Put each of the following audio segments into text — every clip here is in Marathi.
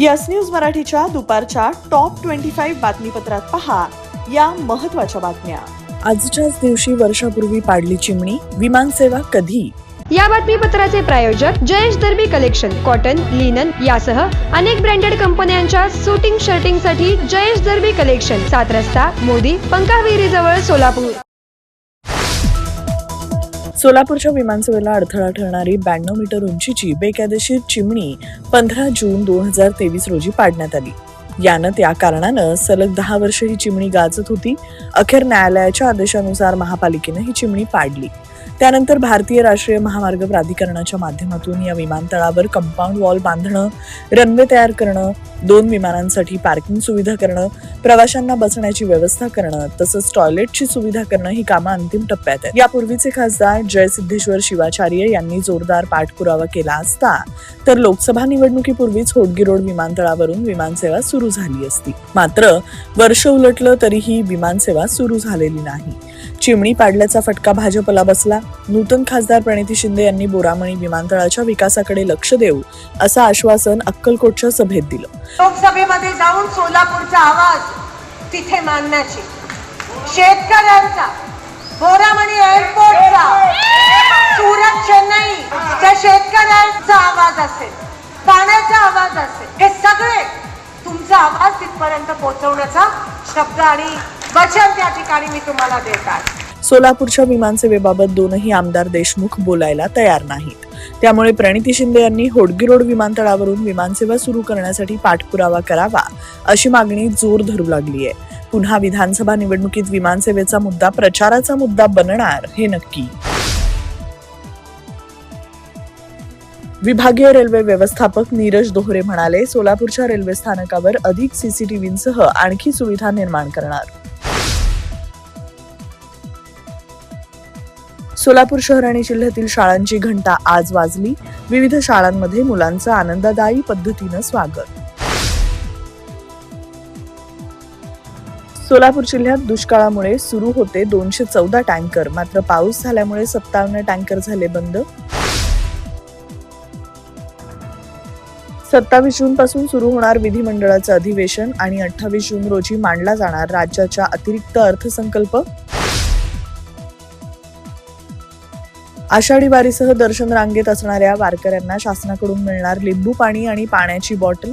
यस न्यूज मराठीच्या दुपारच्या टॉप ट्वेंटी फाईव्ह बातमीपत्रात पहा या महत्त्वाच्या बातम्या. आजच्याच दिवशी वर्षापूर्वी पाडली चिमणी विमानसेवा कधी? या बातमीपत्राचे प्रायोजक Jayesh Darbi collection cotton linen यासह अनेक ब्रँडेड कंपन्यांच्या सुटिंग शर्टिंगसाठी जयेश दर्बी कलेक्शन सात रस्ता मोदी पंकाविहिरी जवळ सोलापूर. सोलापूरच्या विमानसेवेला अडथळा ठरणारी ब्याण्णव मीटर उंचीची बेकायदेशीर चिमणी पंधरा जून दोन हजार तेवीस रोजी पाडण्यात आली. यानं त्या कारणानं सलग दहा वर्ष ही चिमणी गाजत होती. अखेर न्यायालयाच्या आदेशानुसार महापालिकेनं ही चिमणी पाडली. त्यानंतर भारतीय राष्ट्रीय महामार्ग प्राधिकरणाच्या माध्यमातून या विमानतळावर कंपाऊंड वॉल बांधणं रनवे तयार करणं दोन विमानांसाठी पार्किंग सुविधा करणं प्रवाशांना बसण्याची व्यवस्था करणं तसंच टॉयलेटची सुविधा करणं ही कामं अंतिम टप्प्यात आहेत. यापूर्वीचे खासदार जयसिद्धेश्वर शिवाचार्य यांनी जोरदार पाठपुरावा केला असता तर लोकसभा निवडणुकीपूर्वीच होडगी रोड विमानतळावरून विमानसेवा सुरू झाली असती. मात्र वर्ष उलटलं तरीही विमानसेवा सुरू झालेली नाही. चिमणी पाडल्याचा फटका भाजपला बसला. नूतन खासदार प्रणिती शिंदे यांनी बोरामणी विमानतळाच्या विकासाकडे लक्ष देऊ असं आश्वासन अक्कलकोटच्या सभेत दिलं. लोकसभेमध्ये जाऊन सोलापूरचा आवाज तिथे मानण्याची शेतकऱ्यांचा बोरामणी एअरपोर्टचा सुरत चेन्नई त्या शेतकऱ्यांचा आवाज असेल पाण्याचा आवाज असेल हे सगळे तुमचा आवाज तिथपर्यंत पोहोचवण्याचा शब्द आणि वचन त्या ठिकाणी मी तुम्हाला देत आहे. सोलापूरच्या विमानसेवेबाबत दोनही आमदार देशमुख बोलायला तयार नाहीत. त्यामुळे प्रणिती शिंदे यांनी होडगी रोड विमानतळावरून विमानसेवा सुरू करण्यासाठी पाठपुरावा करावा अशी मागणी जोर धरू लागली आहे. पुन्हा विधानसभा निवडणुकीत विमानसेवेचा मुद्दा प्रचाराचा मुद्दा बनणार हे नक्की. विभागीय रेल्वे व्यवस्थापक नीरज दोहरे म्हणाले सोलापूरच्या रेल्वे स्थानकावर अधिक सीसीटीव्हींसह आणखी सुविधा निर्माण करणार. सोलापूर शहर आणि जिल्ह्यातील शाळांची घंटा आज वाजली. विविध शाळांमध्ये मुलांचं आनंददायी पद्धतीनं स्वागत. सोलापूर जिल्ह्यात दुष्काळामुळे सुरू होते दोनशे चौदा टँकर. मात्र पाऊस झाल्यामुळे सत्तावन्न टँकर झाले बंद. सत्तावीस जून पासून सुरू होणार विधिमंडळाचं अधिवेशन आणि अठ्ठावीस जून रोजी मांडला जाणार राज्याच्या अतिरिक्त अर्थसंकल्प. आषाढी वारीसह दर्शन रांगेत असणाऱ्या वारकऱ्यांना शासनाकडून मिळणार लिंबू पाणी आणि पाण्याची bottle.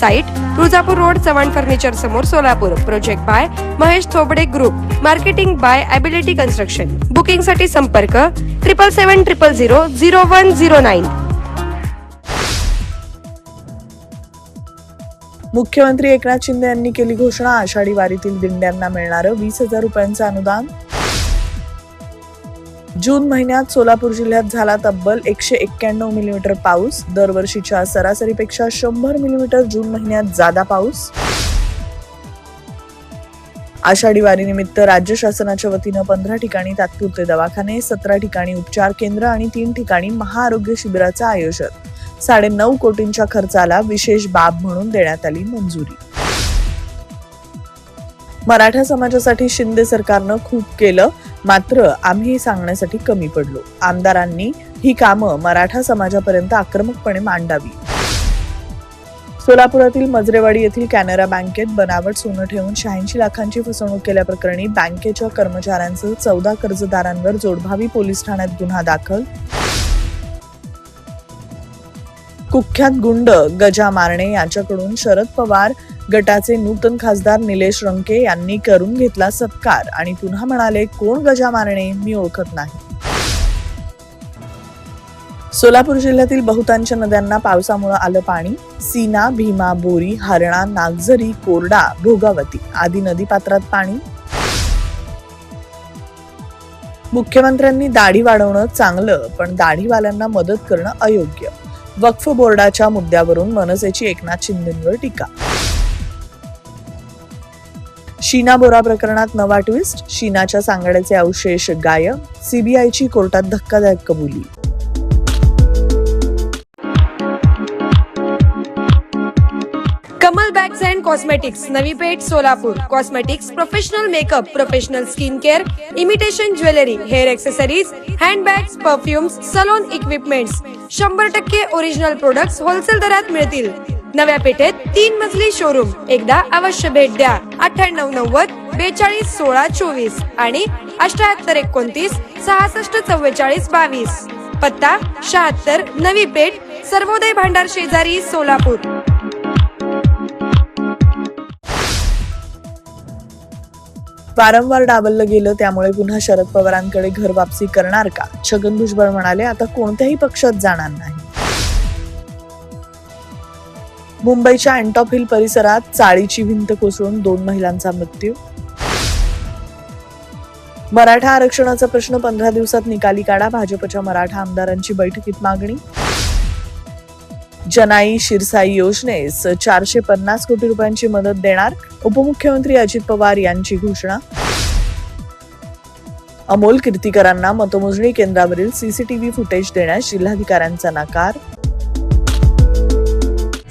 Site Tuljapur road Chavan furniture समोर Solapur. Project by Mahesh Thobade group marketing by ability construction बुकिंगसाठी संपर्क triple seven triple zero zero one zero nine मुख्यमंत्री एकनाथ शिंदे यांनी केली घोषणा. आषाढी वारीतील दिंड्यांना मिळणारं वीस हजार रुपयांचं अनुदान. जून महिन्यात सोलापूर जिल्ह्यात झाला तब्बल एकशे एक्क्याण्णव मिलीमीटर पाऊस. दरवर्षीच्या सरासरीपेक्षा शंभर मिलीमीटर जून महिन्यात जादा पाऊस. आषाढी वारीनिमित्त राज्य शासनाच्या वतीनं पंधरा ठिकाणी तात्पुरते दवाखाने सतरा ठिकाणी उपचार केंद्र आणि तीन ठिकाणी महाआरोग्य शिबिराचं आयोजन. साडे नऊ कोटींच्या खर्चाला विशेष बाब म्हणून देण्यात आली मंजुरी. मराठा समाजासाठी शिंदे सरकारनं खूप केलं. मात्र आम्ही हे सांगण्यासाठी कमी पडलो. आमदारांनी ही कामं मराठा समाजापर्यंत आक्रमकपणे मांडावी. सोलापुरातील मजरेवाडी येथील कॅनरा बँकेत बनावट सोनं ठेवून शहाऐंशी लाखांची फसवणूक केल्याप्रकरणी बँकेच्या कर्मचाऱ्यांसह चौदा कर्जदारांवर जोडभावी पोलीस ठाण्यात गुन्हा दाखल. कुख्यात गुंड गजा मारणे याच्याकडून शरद पवार गटाचे नूतन खासदार निलेश रंके यांनी करून घेतला सत्कार. आणि पुन्हा म्हणाले कोण गजा मारणे? मी ओळखत नाही. सोलापूर जिल्ह्यातील बहुतांश नद्यांना पावसामुळे आलं पाणी. सीना भीमा बोरी हरणा नागझरी कोरडा भोगावती आदी नदीपात्रात पाणी. मुख्यमंत्र्यांनी दाढी वाढवणं चांगलं पण दाढीवाल्यांना मदत करणं अयोग्य. वक्फ बोर्डाच्या मुद्द्यावरून मनसेची एकनाथ शिंदेंवर टीका. शीना बोरा प्रकरणात नवा ट्विस्ट शीनाच्या सांगाड्याचे अवशेष गायब सीबीआयची कोर्टात धक्कादायक कबुली. Kamal bags and cosmetics Navi Peth Solapur. Cosmetics professional makeup professional skin care imitation jewellery hair accessories handbags perfumes salon equipments शंभर टक्के ओरिजिनल प्रोडक्ट्स होलसेल दरात मिळतील. नव्या पेठेत तीन मजली शोरूम एकदा अवश्य भेट द्या. अठ्ठ्याण्णव नव्वद बेचाळीस सोळा चोवीस आणि अठ्याहत्तर एकोणतीस सहासष्ट चव्वेचाळीस बावीस. पत्ता शहात्तर नवी पेठ सर्वोदय भांडार शेजारी सोलापूर. वारंवार डावललं गेलं त्यामुळे पुन्हा शरद पवारांकडे घर वापसी करणार का? छगन भुजबळ म्हणाले आता कोणत्याही पक्षात जाणार नाही. मुंबईच्या अँटॉप हिल परिसरात चाळीची भिंत कोसळून दोन महिलांचा मृत्यू. मराठा आरक्षणाचा प्रश्न पंधरा दिवसात निकाली काढा भाजपच्या मराठा आमदारांची बैठकीत मागणी. जनाई शिरसाई योजनेस चारशे पन्नास कोटी रुपयांची मदत देणार उपमुख्यमंत्री अजित पवार यांची घोषणा. अमोल कीर्तीकरांना मतमोजणी केंद्रावरील सीसीटीव्ही फुटेज देण्यास जिल्हाधिकाऱ्यांचा नकार.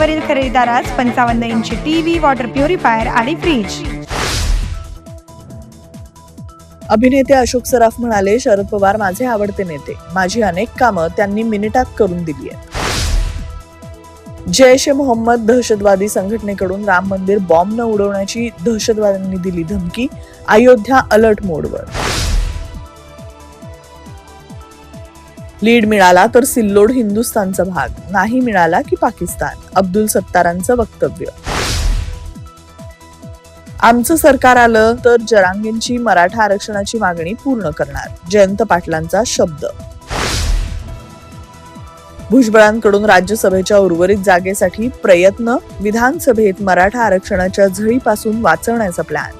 फुटावरील खरेदीदारास पंचावन्न इंची टीव्ही वॉटर प्युरिफायर आणि फ्रीज. अभिनेते अशोक सराफ म्हणाले शरद पवार माझे आवडते नेते. माझी अनेक कामं त्यांनी मिनिटात करून दिली आहेत. जैश ए मोहम्मद दहशतवादी संघटनेकडून राम मंदिर बॉम्ब न उडवण्याची दहशतवाद्यांनी दिली धमकी अयोध्या अलर्ट मोडवर. लीड मिळाला तर सिल्लोड हिंदुस्थानचा भाग नाही मिळाला की पाकिस्तान अब्दुल सत्तारांचं वक्तव्य. आमचं सरकार आलं तर जरांगींची मराठा आरक्षणाची मागणी पूर्ण करणार जयंत पाटलांचा शब्द. भुजबळांकडून राज्यसभेच्या उर्वरित जागेसाठी प्रयत्न विधानसभेत मराठा आरक्षणाच्या झळीपासून वाचवण्याचा plan